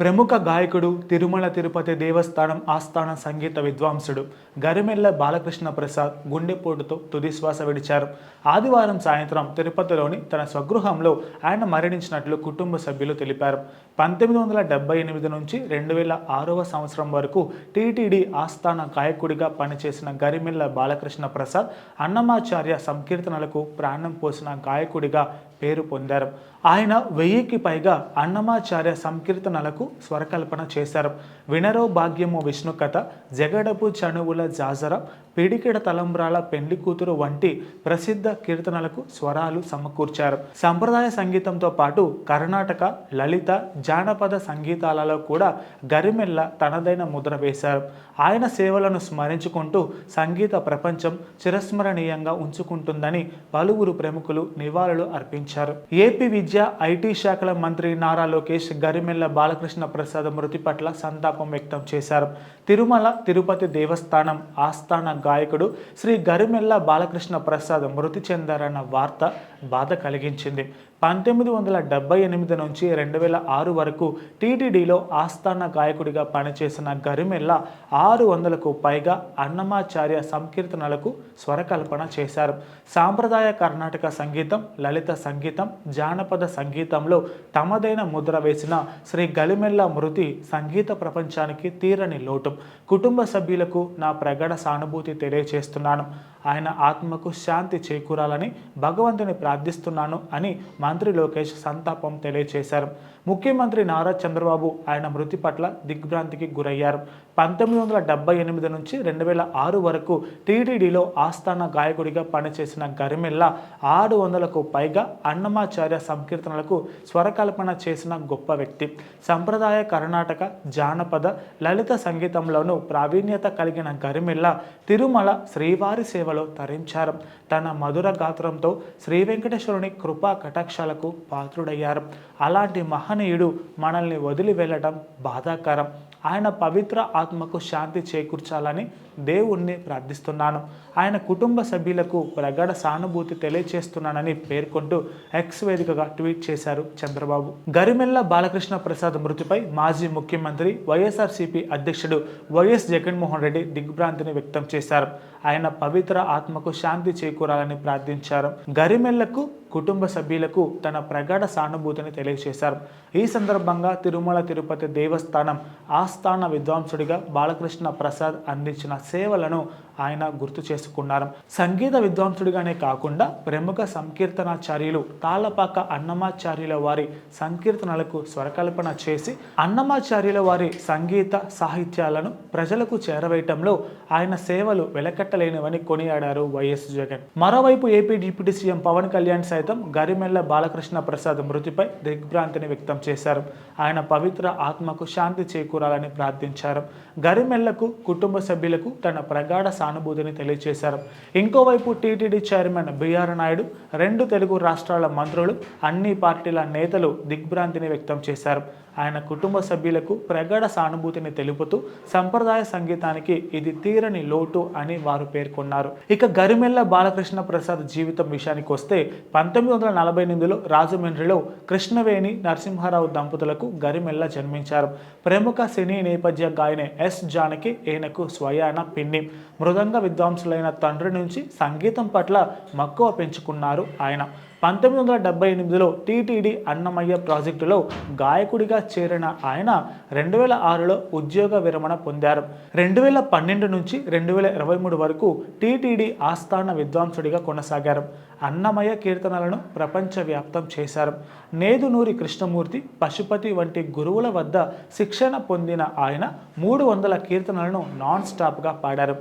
ప్రముఖ గాయకుడు తిరుమల తిరుపతి దేవస్థానం ఆస్థాన సంగీత విద్వాంసుడు గరిమెల్ల బాలకృష్ణ ప్రసాద్ గుండెపోటుతో తుదిశ్వాస విడిచారు. ఆదివారం సాయంత్రం తిరుపతిలోని తన స్వగృహంలో ఆయన మరణించినట్లు కుటుంబ సభ్యులు తెలిపారు. పంతొమ్మిది వందల డెబ్బై ఎనిమిది నుంచి రెండు వేల ఆరవ సంవత్సరం వరకు టీటీడీ ఆస్థాన గాయకుడిగా పనిచేసిన గరిమెల్ల బాలకృష్ణ ప్రసాద్ అన్నమాచార్య సంకీర్తనలకు ప్రాణం పోసిన గాయకుడిగా పేరు పొందారు. ఆయన వెయ్యికి పైగా అన్నమాచార్య సంకీర్తనలకు స్వరకల్పన చేశారు. వినరో భాగ్యము విష్ణు కథ జగడపు చనువుల జాజర పిడికిడ తలంబ్రాల పెండ్లి కూతురు వంటి ప్రసిద్ధ కీర్తనలకు స్వరాలు సమకూర్చారు. సంప్రదాయ సంగీతంతో పాటు కర్ణాటక లలిత జానపద సంగీతాలలో కూడా గరిమెల్ల తనదైన ముద్ర వేశారు. ఆయన సేవలను స్మరించుకుంటూ సంగీత ప్రపంచం చిరస్మరణీయంగా ఉంచుకుంటుందని పలువురు ప్రముఖులు నివాళులు అర్పించారు. ఏపీ విద్య ఐటీ శాఖల మంత్రి నారా లోకేష్ గరిమెల్ల బాలకృష్ణ ప్రసాద్ మృతి పట్ల సంతాపం వ్యక్తం చేశారు. తిరుమల తిరుపతి దేవస్థానం ఆస్థాన గాయకుడు శ్రీ గరిమెల్ల బాలకృష్ణ ప్రసాద్ మృతి చెందారన్న వార్త బాధ కలిగించింది. పంతొమ్మిది వందల డెబ్బై ఎనిమిది నుంచి రెండు వేల ఆరు వరకు టీటీడీలో ఆస్థాన గాయకుడిగా పనిచేసిన గరిమెల్ల ఆరు వందలకు పైగా అన్నమాచార్య సంకీర్తనలకు స్వరకల్పన చేశారు. సాంప్రదాయ కర్ణాటక సంగీతం లలిత సంగీతం జానపద సంగీతంలో తమదైన ముద్ర వేసిన శ్రీ గలిమెల్ల మృతి సంగీత ప్రపంచానికి తీరని లోటు. కుటుంబ సభ్యులకు నా ప్రగడ సానుభూతి తెలియచేస్తున్నాను. ఆయన ఆత్మకు శాంతి చేకూరాలని భగవంతుని ప్రార్థిస్తున్నాను అని మంత్రి లోకేష్ సంతాపం తెలియజేశారు ముఖ్యమంత్రి నారా చంద్రబాబు ఆయన మృతి పట్ల దిగ్భ్రాంతికి గురయ్యారు. పంతొమ్మిది వందల డెబ్బై ఎనిమిది నుంచి రెండు వేల ఆరు వరకు టీటీడీలో ఆస్థాన గాయకుడిగా పనిచేసిన గరిమెల్ల ఆరు వందలకు పైగా అన్నమాచార్య సంకీర్తనలకు స్వరకల్పన చేసిన గొప్ప వ్యక్తి. సంప్రదాయ కర్ణాటక జానపద లలిత సంగీతంలోనూ ప్రావీణ్యత కలిగిన గరిమెల్ల తిరుమల శ్రీవారి సేవలో తరించారు. తన మధుర గాత్రంతో శ్రీ వెంకటేశ్వరుని కృపా కటాక్షాలకు పాత్రుడయ్యారు. అలాంటి మహనీయుడు మనల్ని వదిలి వెళ్ళడం బాధాకరం. ఆయన పవిత్ర ఆత్మకు శాంతి చేకూర్చాలని దేవుణ్ణి ప్రార్థిస్తున్నాను. ఆయన కుటుంబ సభ్యులకు ప్రగాఢ సానుభూతి తెలియచేస్తున్నానని పేర్కొంటూ ఎక్స్ వేదికగా ట్వీట్ చేశారు చంద్రబాబు. గరిమెల్ల బాలకృష్ణ ప్రసాద్ మృతిపై మాజీ ముఖ్యమంత్రి వైఎస్ఆర్సీపీ అధ్యక్షుడు వైఎస్ జగన్మోహన్ రెడ్డి దిగ్భ్రాంతిని వ్యక్తం చేశారు. ఆయన పవిత్ర ఆత్మకు శాంతి చేకూరాలని ప్రార్థించారు. గరిమెల్లకు కుటుంబ సభ్యులకు తన ప్రగాఢ సానుభూతిని తెలియజేశారు. ఈ సందర్భంగా తిరుమల తిరుపతి దేవస్థానం ఆస్థాన విద్వాంసుడిగా బాలకృష్ణ ప్రసాద్ అందించిన సేవలను ఆయన గుర్తు చేసుకున్నారు. సంగీత విద్వాంసుడిగానే కాకుండా ప్రముఖ సంకీర్తనాచార్యులు తాళపాక అన్నమాచార్యుల వారి సంకీర్తనలకు స్వరకల్పన చేసి అన్నమాచార్యుల వారి సంగీత సాహిత్యాలను ప్రజలకు చేరవేయటంలో ఆయన సేవలు వెలకట్టలేనివని కొనియాడారు వైఎస్ జగన్. మరోవైపు AP deputy CM Pavan Kalyan సైతం గరిమెల్ల బాలకృష్ణ ప్రసాద్ మృతిపై దిగ్భ్రాంతిని వ్యక్తం చేశారు. ఆయన పవిత్ర ఆత్మకు శాంతి చేకూరాలని ప్రార్థించారు. గరిమెల్లకు కుటుంబ సభ్యులకు తన ప్రగాఢ సానుభూతిని తెలియజేశారు ఇంకోవైపు టీటీడీ చైర్మన్ బిఆర్ నాయుడు రెండు తెలుగు రాష్ట్రాల మంత్రులు అన్ని పార్టీల నేతలు దిగ్భ్రాంతిని వ్యక్తం చేశారు. ఆయన కుటుంబ సభ్యులకు ప్రగాఢ సానుభూతిని తెలుపుతూ సంప్రదాయ సంగీతానికి ఇది తీరని లోటు అని వారు పేర్కొన్నారు. ఇక గరిమెల్ల బాలకృష్ణ ప్రసాద్ జీవితం విషయానికి వస్తే పంతొమ్మిది వందల నలభై ఎనిమిదిలో రాజమండ్రిలో కృష్ణవేణి నరసింహారావు దంపతులకు గరిమెల్ల జన్మించారు. ప్రముఖ సినీ నేపథ్య గాయని ఎస్ జానకి ఈయనకు స్వయాన పిన్ని. మృదంగ విద్వాంసులైన తండ్రి నుంచి సంగీతం పట్ల మక్కువ పెంచుకున్నారు ఆయన. పంతొమ్మిది వందల డెబ్బై ఎనిమిదిలో టీటీడీ అన్నమయ్య ప్రాజెక్టులో గాయకుడిగా చేరిన ఆయన రెండు వేల ఆరులో ఉద్యోగ విరమణ పొందారు. రెండు వేల పన్నెండు నుంచి రెండు వేల ఇరవై మూడు వరకు టీటీడీ ఆస్థాన విద్వాంసుడిగా కొనసాగారు. అన్నమయ్య కీర్తనలను ప్రపంచవ్యాప్తం చేశారు. నేదునూరి కృష్ణమూర్తి పశుపతి వంటి గురువుల వద్ద శిక్షణ పొందిన ఆయన మూడు వందల కీర్తనలను నాన్ స్టాప్గా పాడారు.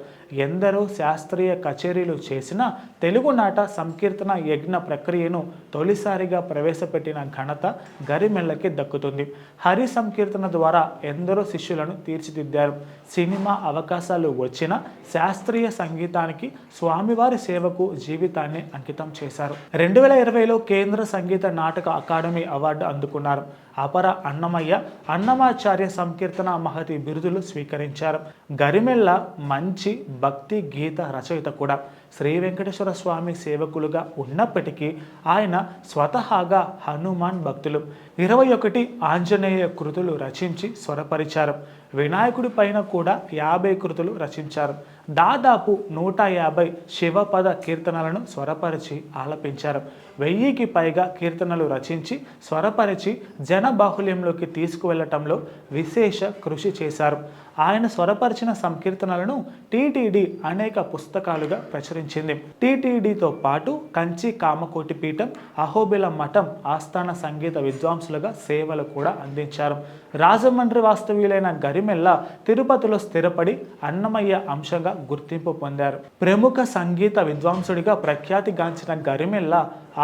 ఎందరో శాస్త్రీయ కచేరీలు చేసిన తెలుగునాట సంకీర్తన యజ్ఞ ప్రక్రియ ప్రక్రియను తొలిసారిగా ప్రవేశపెట్టిన ఘనత గరిమెళ్ళకి దక్కుతుంది. హరి సంకీర్తన ద్వారా ఎందరో శిష్యులను తీర్చిదిద్దారు. సినిమా అవకాశాలు వచ్చిన శాస్త్రీయ సంగీతానికి స్వామివారి సేవకు జీవితాన్ని అంకితం చేశారు. రెండు వేల ఇరవైలో కేంద్ర సంగీత నాటక అకాడమీ అవార్డు అందుకున్నారు. అపర అన్నమయ్య అన్నమాచార్య సంకీర్తన మహతి బిరుదులు స్వీకరించారు. గరిమెళ్ళ మంచి భక్తి గీత రచయిత కూడా. శ్రీ వెంకటేశ్వర స్వామి సేవకులుగా ఉన్నప్పటికీ ఆయన స్వతహాగా హనుమాన్ భక్తులు. ఇరవై ఒకటి ఆంజనేయ కృతులు రచించి స్వరపరిచారు. వినాయకుడి పైన కూడా యాభై కృతులు రచించారు. దాదాపు నూట యాభై శివపద కీర్తనలను స్వరపరిచి ఆలపించారు. వెయ్యికి పైగా కీర్తనలు రచించి స్వరపరిచి జనబాహుల్యంలోకి తీసుకువెళ్ళటంలో విశేష కృషి చేశారు. ఆయన స్వరపరిచిన సంకీర్తనలను టీటీడీ అనేక పుస్తకాలుగా ప్రచురించింది. టీటీడీతో పాటు కంచి కామకోటి పీఠం అహోబిల మఠం ఆస్థాన సంగీత విద్వాంసులుగా సేవలు కూడా అందించారు. రాజమండ్రి వాస్తవ్యులైన గరిమెల్ల తిరుపతిలో స్థిరపడి అన్నమయ్య అంశంగా గుర్తింపు పొందారు. ప్రముఖ సంగీత విద్వాంసుడిగా ప్రఖ్యాతిగాంచిన గరిమెల్ల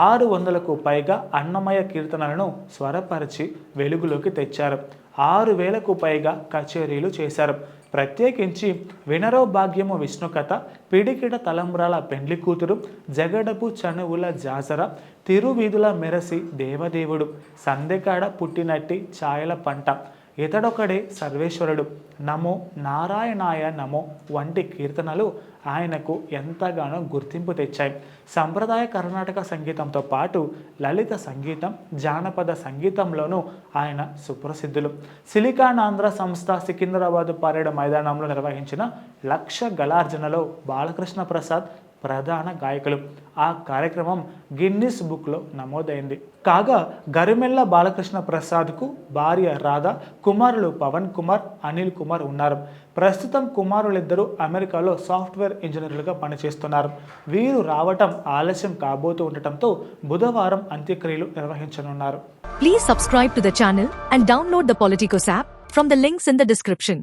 ఆరు వందలకు పైగా అన్నమయ్య కీర్తనలను స్వరపరిచి వెలుగులోకి తెచ్చారు. ఆరు వేలకు పైగా కచేరీలు చేశారు. ప్రత్యేకించి వినరో భాగ్యము విష్ణు కథ పిడికిడ తలంబ్రాల పెండ్లి కూతురు జగడపు చనువుల జాజర తిరువీధుల మెరసి దేవదేవుడు సందెకాడ పుట్టినట్టి ఛాయల పంట ఇతడొకడే సర్వేశ్వరుడు. నమో నారాయణాయ నమో వంటి కీర్తనలు ఆయనకు ఎంతగానో గుర్తింపు తెచ్చాయి. సంప్రదాయ కర్ణాటక సంగీతంతో పాటు లలిత సంగీతం జానపద సంగీతంలోనూ ఆయన సుప్రసిద్ధులు. సిలికాన్ ఆంధ్ర సంస్థ సికింద్రాబాద్ పరేడ్ మైదానంలో నిర్వహించిన లక్ష గలార్జనలో బాలకృష్ణ ప్రసాద్ ప్రధాన గాయకులు. ఆ కార్యక్రమం గిన్నిస్ బుక్లో నమోదైంది. కాగా గరిమెల్ల బాలకృష్ణ ప్రసాద్కు భార్య రాధ కుమారులు పవన్ కుమార్ అనిల్ కుమార్ ఉన్నారు. ప్రస్తుతం కుమారులిద్దరూ అమెరికాలో సాఫ్ట్వేర్ ఇంజనీర్లుగా పనిచేస్తున్నారు. వీరు రావటం ఆలస్యం కాబోతూ ఉండటంతో బుధవారం అంత్యక్రియలు నిర్వహించనున్నారు. Please subscribe to the channel and download the Politicos app from the links in the description